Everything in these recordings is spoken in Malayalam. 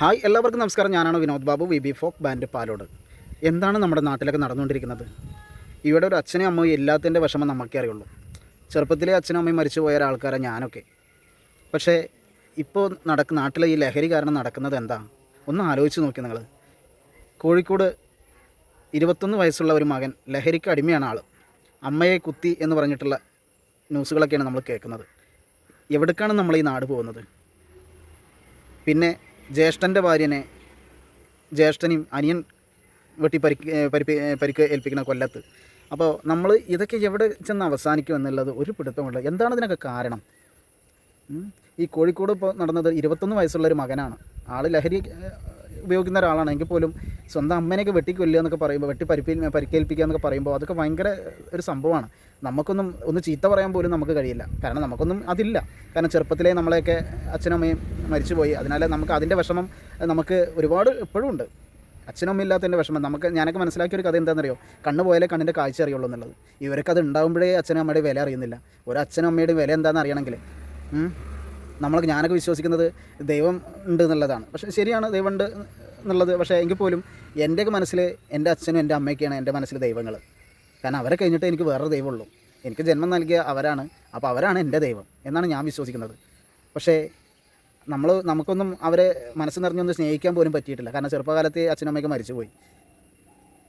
ഹായ് എല്ലാവർക്കും നമസ്കാരം. ഞാനാണ് Vinod Babu V B folk band Palode. എന്താണ് നമ്മുടെ നാട്ടിലൊക്കെ നടന്നുകൊണ്ടിരിക്കുന്നത്? ഇവിടെ ഒരു അച്ഛനും അമ്മയും ഇല്ലാത്തതിന്റെ വിഷമം നമുക്കേ അറിയുള്ളൂ. ചെറുപ്പത്തിലെ അച്ഛനും അമ്മയും മരിച്ചു പോയ ഒരാൾക്കാരാണ് ഞാനൊക്കെ. പക്ഷേ ഇപ്പോൾ നടക്ക് നാട്ടിലെ ഈ ലഹരി കാരണം നടക്കുന്നത് എന്താ? ഒന്ന് ആലോചിച്ച് നോക്കി നിങ്ങൾ കോഴിക്കോട് ഇരുപത്തൊന്ന് വയസ്സുള്ള ഒരു മകൻ ലഹരിക്ക് അടിമയാണ് ആൾ അമ്മയെ കുത്തി എന്ന് പറഞ്ഞിട്ടുള്ള ന്യൂസുകളൊക്കെയാണ് നമ്മൾ കേൾക്കുന്നത്. എവിടേക്കാണ് നമ്മൾ ഈ നാട് പോകുന്നത്? പിന്നെ ജ്യേഷ്ഠന്റെ ഭാര്യനെ ജ്യേഷ്ഠനെയും അനിയൻ വെട്ടി പരി പരി പരിക്ക് ഏൽപ്പിക്കുന്ന കൊല്ലത്ത്. അപ്പോൾ നമ്മൾ ഇതൊക്കെ എവിടെ ചെന്ന് അവസാനിക്കും എന്നുള്ളത് ഒരു പിടുത്തമുണ്ട് എന്താണ് ഇതിനൊക്കെ കാരണം? ഈ കോഴിക്കോട് ഇപ്പോൾ നടന്നത് ഇരുപത്തൊന്ന് വയസ്സുള്ള ഒരു മകനാണ്. ആൾ ലഹരി ഉപയോഗിക്കുന്ന ഒരാളാണ്. എങ്കിൽ പോലും സ്വന്തം അമ്മേനെയൊക്കെ വെട്ടിക്കൊല്ലുക എന്നൊക്കെ പറയുമ്പോൾ വെട്ടി പരിപ്പി പരിക്കേൽപ്പിക്കുക എന്നൊക്കെ പറയുമ്പോൾ അതൊക്കെ ഭയങ്കര ഒരു സംഭവമാണ്. നമുക്കൊന്നും ഒന്ന് ചീത്ത പറയാൻ പോലും നമുക്ക് കഴിയില്ല. കാരണം നമുക്കൊന്നും അതില്ല. കാരണം ചെറുപ്പത്തിലേ നമ്മളെയൊക്കെ അച്ഛനും അമ്മയും മരിച്ചുപോയി. അതിനാൽ നമുക്ക് അതിന്റെ വിഷമം നമുക്ക് ഒരുപാട് എപ്പോഴും ഉണ്ട്. അച്ഛനും ഇല്ലാത്തതിന്റെ വിഷമം. നമുക്ക് ഞാനൊക്കെ മനസ്സിലാക്കിയ ഒരു കഥ എന്താണെന്നറിയോ? കണ്ണ് പോയാലേ കണ്ണിന്റെ കാഴ്ച അറിയുള്ളൂ എന്നുള്ളത്. ഇവർക്ക് അത് ഉണ്ടാകുമ്പോഴേ അച്ഛനും അമ്മയുടെ വില അറിയുന്നില്ല. ഒരു അച്ഛനും അമ്മയുടെ വില എന്താണെന്ന് അറിയണമെങ്കിൽ നമ്മളൊക്കെ ഞാനൊക്കെ വിശ്വസിക്കുന്നത് ദൈവം ഉണ്ട് എന്നുള്ളതാണ്. പക്ഷേ ശരിയാണ് ദൈവം ഉണ്ട് എന്നുള്ളത്. പക്ഷേ എങ്കിൽ പോലും എന്റെയൊക്കെ മനസ്സിൽ എന്റെ അച്ഛനും എന്റെ അമ്മയൊക്കെയാണ് എന്റെ മനസ്സിൽ ദൈവങ്ങൾ. കാരണം അവരെ കഴിഞ്ഞിട്ട് എനിക്ക് വേറൊരു ദൈവമുള്ളൂ. എനിക്ക് ജന്മം നൽകിയ അവരാണ്. അപ്പോൾ അവരാണ് എന്റെ ദൈവം എന്നാണ് ഞാൻ വിശ്വസിക്കുന്നത്. പക്ഷേ നമ്മൾ നമുക്കൊന്നും അവരെ മനസ്സ് നിറഞ്ഞൊന്ന് സ്നേഹിക്കാൻ പോലും പറ്റിയിട്ടില്ല. കാരണം ചെറുപ്പകാലത്ത് അച്ഛനും അമ്മയൊക്കെ മരിച്ചുപോയി.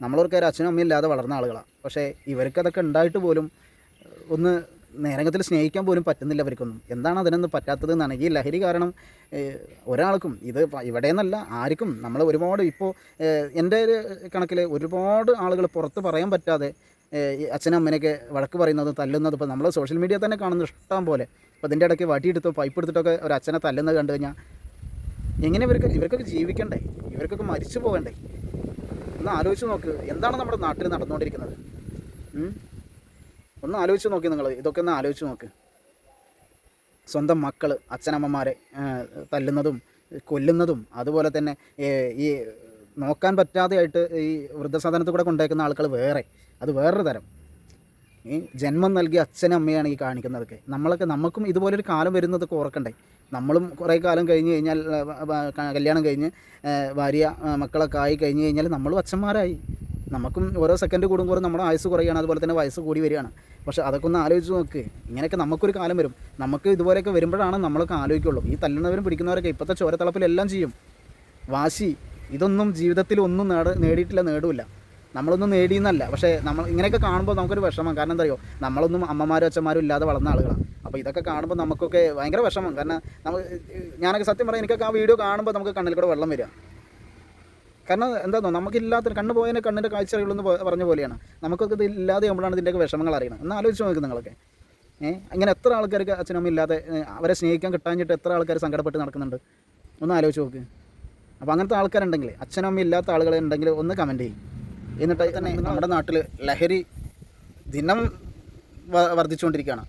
നമ്മളൊക്കെ അച്ഛനും അമ്മയും ഇല്ലാതെ വളർന്ന ആളുകളാണ്. പക്ഷേ ഇവർക്കതൊക്കെ ഉണ്ടായിട്ട് പോലും ഒന്ന് നേരങ്ങത്തിൽ സ്നേഹിക്കാൻ പോലും പറ്റുന്നില്ല അവർക്കൊന്നും എന്താണ് അതിനൊന്നും പറ്റാത്തത് എന്നാണ്. ഈ ലഹരി കാരണം ഒരാൾക്കും ഇത് ഇവിടെ നിന്നല്ല ആർക്കും നമ്മൾ ഒരുപാട് ഇപ്പോൾ എന്റെ ഒരു കണക്കിൽ ഒരുപാട് ആളുകൾ പുറത്ത് പറയാൻ പറ്റാതെ അച്ഛനും അമ്മനെയൊക്കെ വഴക്ക് പറയുന്നത് തല്ലുന്നത് ഇപ്പോൾ നമ്മൾ സോഷ്യൽ മീഡിയ തന്നെ കാണുന്ന ഇഷ്ടം പോലെ. അപ്പോൾ അതിന്റെ ഇടയ്ക്ക് വട്ടിയെടുത്തോ പൈപ്പ് എടുത്തിട്ടൊക്കെ ഒരു അച്ഛനെ തല്ലുന്നത് കണ്ടു കഴിഞ്ഞാൽ എങ്ങനെ ഇവർക്ക് ഇവർക്കൊക്കെ ജീവിക്കണ്ടേ? ഇവർക്കൊക്കെ മരിച്ചു പോകണ്ടേ? ഒന്ന് ആലോചിച്ച് നോക്ക് എന്താണ് നമ്മുടെ നാട്ടിൽ നടന്നുകൊണ്ടിരിക്കുന്നത്? ഒന്ന് ആലോചിച്ച് നോക്കി നിങ്ങൾ ഇതൊക്കെ ഒന്ന് ആലോചിച്ച് നോക്ക്. സ്വന്തം മക്കൾ അച്ഛനമ്മമാരെ തല്ലുന്നതും കൊല്ലുന്നതും അതുപോലെ തന്നെ ഈ നോക്കാൻ പറ്റാതെയായിട്ട് ഈ വൃദ്ധസാധനത്തിൽ കൂടെ കൊണ്ടേക്കുന്ന ആളുകൾ വേറെ. അത് വേറൊരു തരം. ഈ ജന്മം നൽകിയ അച്ഛനും അമ്മയാണ് ഈ കാണിക്കുന്നതൊക്കെ നമ്മളൊക്കെ നമുക്കും ഇതുപോലൊരു കാലം വരുന്നതൊക്കെ ഓർക്കണ്ടേ? നമ്മളും കുറേ കാലം കഴിഞ്ഞ് കഴിഞ്ഞാൽ കല്യാണം കഴിഞ്ഞ് ഭാര്യ മക്കളൊക്കെ ആയി കഴിഞ്ഞ് കഴിഞ്ഞാൽ നമ്മളും അച്ഛന്മാരായി. നമുക്കും ഓരോ സെക്കൻഡ് കൂടുമ്പോൾ നമ്മുടെ ആയുസ് കുറയുകയാണ് അതുപോലെ തന്നെ വയസ്സ് കൂടി വരികയാണ്. പക്ഷേ അതൊക്കെ ഒന്ന് ആലോചിച്ച് നോക്ക്. ഇങ്ങനെയൊക്കെ നമുക്കൊരു കാലം വരും. നമുക്ക് ഇതുപോലെയൊക്കെ വരുമ്പോഴാണ് നമ്മളൊക്കെ ആലോചിക്കുള്ളൂ. ഈ തല്ലുന്നവരും പിടിക്കുന്നവരൊക്കെ ഇപ്പോഴത്തെ ചോരത്തിളപ്പിലെല്ലാം ചെയ്യും. വാശി ഇതൊന്നും ജീവിതത്തിൽ ഒന്നും നേട നേടിയിട്ടില്ല നേടില്ല. നമ്മളൊന്നും നേടിയെന്നല്ല. പക്ഷേ നമ്മൾ ഇങ്ങനെയൊക്കെ കാണുമ്പോൾ നമുക്കൊരു വിഷമം. കാരണം എന്താ അറിയോ? നമ്മളൊന്നും അമ്മമാരും അച്ഛന്മാരും ഇല്ലാതെ വളർന്ന ആളുകളാണ്. അപ്പോൾ ഇതൊക്കെ കാണുമ്പോൾ നമുക്കൊക്കെ ഭയങ്കര വിഷമം. കാരണം നമ്മൾ ഞാനൊക്കെ സത്യം പറയാം എനിക്കൊക്കെ ആ വീഡിയോ കാണുമ്പോൾ നമുക്ക് കണ്ണിൽ കൂടെ വെള്ളം വരിക. കാരണം എന്താണോ നമുക്കില്ലാത്ത കണ്ണ് പോയതിനെ കണ്ണിന്റെ കാഴ്ച അറിയുള്ളൂ എന്ന് പറഞ്ഞ പോലെയാണ്. നമുക്കൊക്കെ ഇത് ഇല്ലാതെ ആകുമ്പോഴാണ് ഇതിന്റെയൊക്കെ വിഷമങ്ങൾ അറിയണം ഒന്ന് ആലോചിച്ച് നോക്ക് നിങ്ങളൊക്കെ. ഏഹ് അങ്ങനെ എത്ര ആൾക്കാർക്ക് അച്ഛനമ്മ ഇല്ലാതെ അവരെ സ്നേഹിക്കാൻ കിട്ടാഞ്ഞിട്ട് എത്ര ആൾക്കാർ സങ്കടപ്പെട്ട് നടക്കുന്നുണ്ട്? ഒന്ന് ആലോചിച്ച് നോക്ക്. അപ്പോൾ അങ്ങനത്തെ ആൾക്കാരുണ്ടെങ്കിൽ അച്ഛനമ്മ ഇല്ലാത്ത ആളുകൾ ഉണ്ടെങ്കിൽ ഒന്ന് കമന്റ് ചെയ്യും. എന്നിട്ട് തന്നെ നമ്മുടെ നാട്ടിൽ ലഹരി ദിനം വർദ്ധിച്ചുകൊണ്ടിരിക്കുകയാണ്.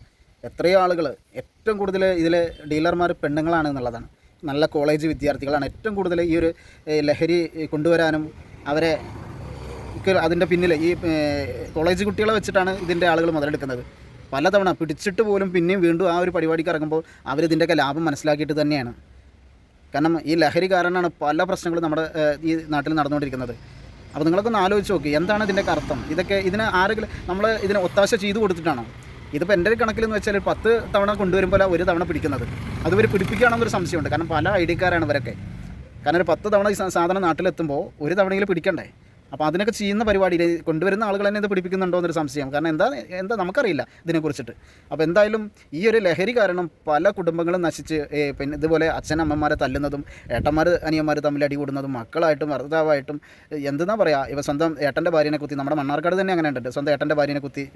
എത്രയോ ആളുകൾ ഏറ്റവും കൂടുതൽ ഇതിലെ ഡീലർമാർ പെണ്ണുങ്ങളാണ് എന്നുള്ളതാണ്. നല്ല കോളേജ് വിദ്യാർത്ഥികളാണ് ഏറ്റവും കൂടുതൽ ഈ ഒരു ലഹരി കൊണ്ടുവരാനും അവരെ അതിന്റെ പിന്നിൽ ഈ കോളേജ് കുട്ടികളെ വെച്ചിട്ടാണ് ഇതിന്റെ ആളുകൾ മുതലെടുക്കുന്നത്. പലതവണ പിടിച്ചിട്ട് പോലും പിന്നെയും വീണ്ടും ആ ഒരു പരിപാടിക്ക് ഇറങ്ങുമ്പോൾ അവരിതിന്റെയൊക്കെ ലാഭം മനസ്സിലാക്കിയിട്ട് തന്നെയാണ്. കാരണം ഈ ലഹരി കാരണമാണ് പല പ്രശ്നങ്ങളും നമ്മുടെ ഈ നാട്ടിൽ നടന്നുകൊണ്ടിരിക്കുന്നത്. അപ്പോൾ നിങ്ങളൊക്കെ ഒന്ന് ആലോചിച്ച് നോക്കി എന്താണ് ഇതിന്റെയൊക്കെ അർത്ഥം? ഇതൊക്കെ ഇതിന് ആരെങ്കിലും നമ്മൾ ഇതിന് ഒത്താശ ചെയ്തു കൊടുത്തിട്ടാണോ? ഇതിപ്പോൾ എന്റെ കണക്കിലെന്ന് വെച്ചാൽ പത്ത് തവണ കൊണ്ടുവരുമ്പോൾ ഒരു തവണ പിടിക്കുന്നത്. അത് ഇവർ പിടിപ്പിക്കുകയാണെന്നൊരു സംശയമുണ്ട്. കാരണം പല ഐ ഡിക്കാരാണ് ഇവരൊക്കെ. കാരണം ഒരു പത്ത് തവണ ഈ സാധനം നാട്ടിലെത്തുമ്പോൾ ഒരു തവണയെങ്കിലും പിടിക്കണ്ടേ? അപ്പോൾ അതിനൊക്കെ ചെയ്യുന്ന പരിപാടിയിൽ കൊണ്ടുവരുന്ന ആളുകൾ തന്നെ ഇത് പിടിപ്പിക്കുന്നുണ്ടോ എന്നൊരു സംശയം. കാരണം എന്താ എന്താ നമുക്കറിയില്ല ഇതിനെക്കുറിച്ചിട്ട്. അപ്പോൾ എന്തായാലും ഈ ഒരു ലഹരി കാരണം പല കുടുംബങ്ങളും നശിച്ച് പിന്നെ ഇതുപോലെ അച്ഛനമ്മമാരെ തല്ലുന്നതും ഏട്ടന്മാർ അനിയന്മാർ തമ്മിൽ അടികൂടുന്നതും മക്കളായിട്ടും ഭർത്താവായിട്ടും എന്തെന്നാ പറയുക ഇവ സ്വന്തം ഏട്ടന്റെ ഭാര്യനെ കുത്തി നമ്മുടെ മണ്ണാർക്കാട് തന്നെ അങ്ങനെ ഉണ്ട്. സ്വന്തം ഏട്ടന്റെ ഭാര്യനെ കുത്തി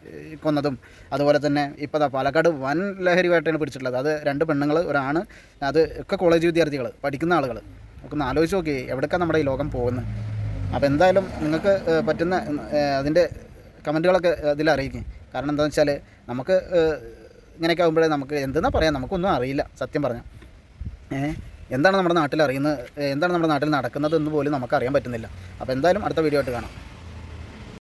കൊന്നതും അതുപോലെ തന്നെ ഇപ്പോൾ പാലക്കാട് വൻ ലഹരി ലഹരിയായിട്ടാണ് പിടിച്ചിട്ടുള്ളത്. അത് രണ്ട് പെണ്ണുങ്ങൾ ഒരാണ് അത് ഒക്കെ കോളേജ് വിദ്യാർത്ഥികൾ പഠിക്കുന്ന ആളുകൾ ഒക്കെ ഒന്ന് ആലോചിച്ച് നോക്കി എവിടേക്കാണ് നമ്മുടെ ഈ ലോകം പോകുന്നത്? അപ്പോൾ എന്തായാലും നിങ്ങൾക്ക് പറ്റുന്ന അതിന്റെ കമന്റുകളൊക്കെ അതിൽ അറിയിക്കും. കാരണം എന്താണെന്ന് വെച്ചാൽ നമുക്ക് ഇങ്ങനെയൊക്കെ ആകുമ്പോഴേ നമുക്ക് എന്തെന്നാ പറയാം നമുക്കൊന്നും അറിയില്ല സത്യം പറഞ്ഞാൽ എന്താണ് നമ്മുടെ നാട്ടിൽ അറിയുന്നത്? എന്താണ് നമ്മുടെ നാട്ടിൽ നടക്കുന്നത് എന്ന് പോലും നമുക്ക് അറിയാൻ പറ്റുന്നില്ല. അപ്പോൾ എന്തായാലും അടുത്ത വീഡിയോ ആയിട്ട് കാണാം.